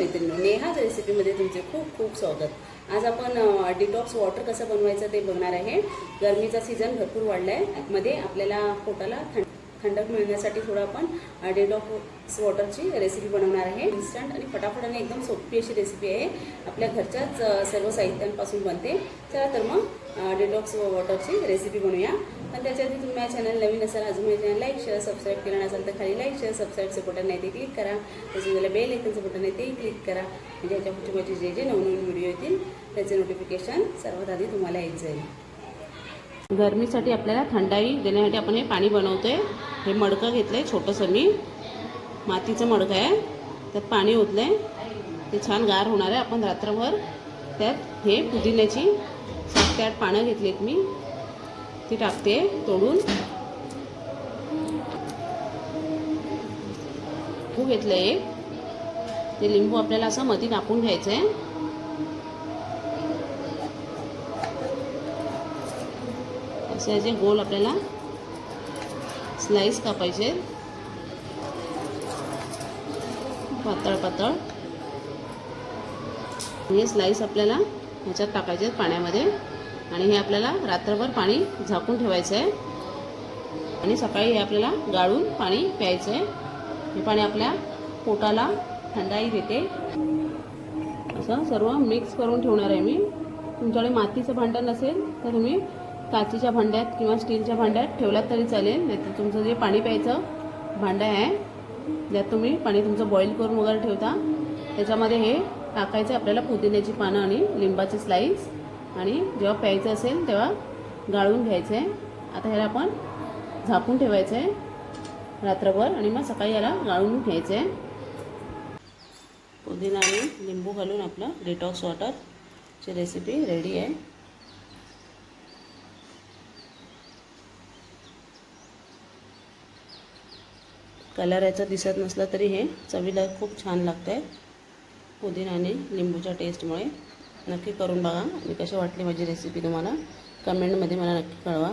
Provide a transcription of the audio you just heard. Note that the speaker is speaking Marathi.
मैत्रिणी नेहाच रेसिपीमध्ये तुमचे खूप खूप स्वागत. आज आपण डिटॉक्स वॉटर कसं बनवायचं ते बघणार आहे. गरमीचा सीझन भरपूर वाढला आहे मध्ये आपल्याला पोटाला थंड थंडक मिळण्यासाठी थोडं आपण डिटॉक्स वॉटरची रेसिपी बनवणार आहे. इन्स्टंट आणि फटाफट आणि एकदम सोपी अशी रेसिपी आहे. आपल्या घरच्याच सर्व साहित्यांपासून बनते. चला तर मग डिटॉक्स वॉटरची रेसिपी बनवूया. पण त्याच्या आधी तुम्ही माझ्या चॅनल नवीन असाल अजून माझ्या चॅनल लाईक शेअर सबस्क्राईब केलं नसाल तर खाली लाईक शेअर सबस्क्राईबचं बटन नाही ते क्लिक करा. तसं त्याला बेल ऐकनचं बटन आहे तेही क्लिक करा. म्हणजे याच्या पुढचे माझे जे जे नवनवीन व्हिडिओ येतील त्याचे नोटिफिकेशन सर्वात आधी तुम्हाला येत जाईल. गरमीसाठी आपल्याला थंडाई देण्यासाठी आपण हे पाणी बनवतोय. हे मडकं घेतलंय छोटंसं मी. मातीचं मडकं आहे. त्यात पाणी ओतलंय. ते छान गार होणार आहे. आपण रात्रभर त्यात हे पुदिन्याची सात ते आठ पानं घेतलीत मी. ती टाकते तोडून. लिंबू घेतलं एक. ते लिंबू आपल्याला असं मधी कापून घ्यायचं आहे असे जे गोल आपल्याला स्लाइस कापायचे. पातळ पातळ. हे स्लाइस आपल्याला ह्याच्यात टाकायचे आहेत पाण्यामध्ये. आणि हे आपल्याला रात्रभर पाणी झाकून ठेवायचं आहे. आणि सकाळी हे आपल्याला गाळून पाणी प्यायचं आहे. हे पाणी आपल्या पोटाला थंडाई देते. असं सर्व मिक्स करून ठेवणार आहे मी. तुमच्याकडे मातीचं भांडण असेल तर तुम्ही काचेच्या भांड्यात किंवा स्टीलच्या भांड्यात ठेवलात तरी चालेल नाहीतर तुमचं जे पाणी प्यायचं भांडं आहे ज्यात तुम्ही पाणी तुमचं बॉईल करून वगैरे ठेवता त्याच्यामध्ये हे टाकायचं आपल्याला पुदिन्याची पानं आणि लिंबाची स्लाईस आणि जेव्हा प्यायचं असेल तेव्हा गाळून घ्यायचं आहे. आता ह्याला आपण झाकून ठेवायचं आहे रात्रभर आणि मग सकाळी याला गाळून घ्यायचं आहे. पुदिना आणि लिंबू घालून आपलं डिटॉक्स वॉटरची रेसिपी रेडी आहे. कलर याचा दिसत नसला तरी हे चवीला खूप छान लागतं आहे पुदिना आणि लिंबूच्या टेस्टमुळे नक्की करून बघा. आणि कशी वाटली माझी रेसिपी तुम्हाला? कमेंटमध्ये मला नक्की कळवा.